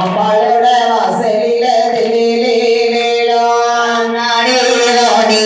அம்பாளோட வாசலில தெளிலே நானே நானே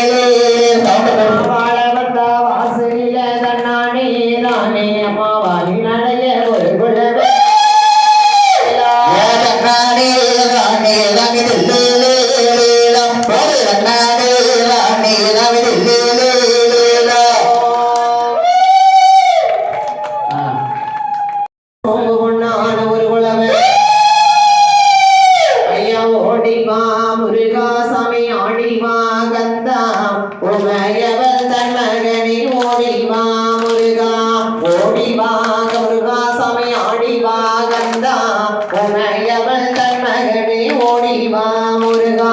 ಮೇಲೆ ಕಾಂಡ உமையவன் தன் மகனில் ஓடிவா முருகா. ஓடிவா முருகா சமை ஆடிவா கந்தா உமையவன் தன் மகனே ஓடிவா முருகா.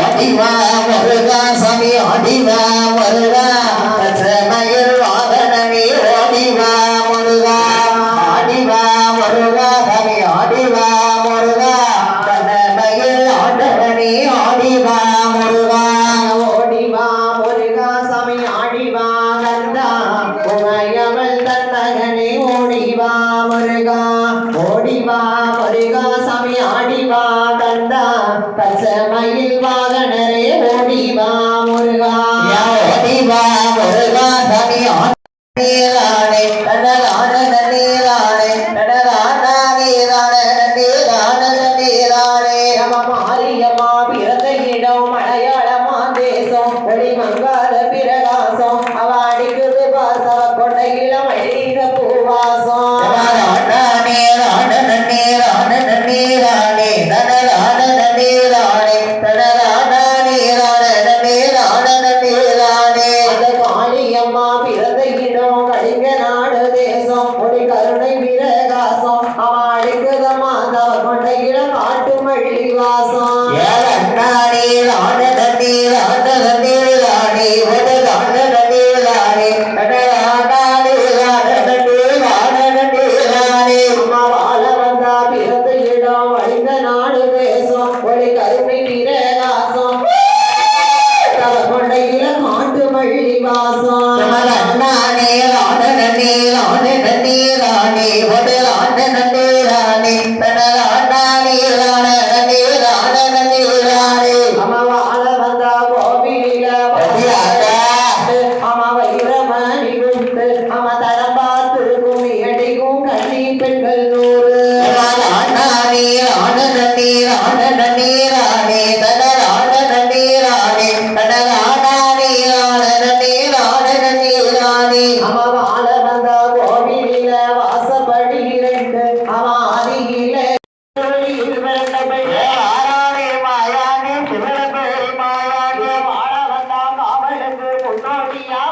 ஓடிவா முருகா சமை ஆடிவா முருகா. ஆடிவா பருகாசாமி ஆடிவா கந்தா பச்சமையில் வாகனரே ஓடிவா முருகா. ஓடிவா முருகாசாமி ஆடிவானே கடலான நன்னீரானே கடலான நீரான நன்னீரான நன்னீரானே நம்ம மாரியம்மா பிறந்த இடம் மலையாளமா தேசம் வெளிமங்காத பிரகாசம் அவ அடிக்குது பாசம் கொண்டையில மழை பூவாசம். மாதவர் கொண்டையில பாட்டு மள்ளி வாசம் ஏழே ஆட தண்ணீர் ஆட தண்ணீர் ஆடி ஆட தண்ணீர் ஆடி வாசம் அண்ணானே ஆடனே ஆடனே ஆடனே ஆடே Amen. பாடியா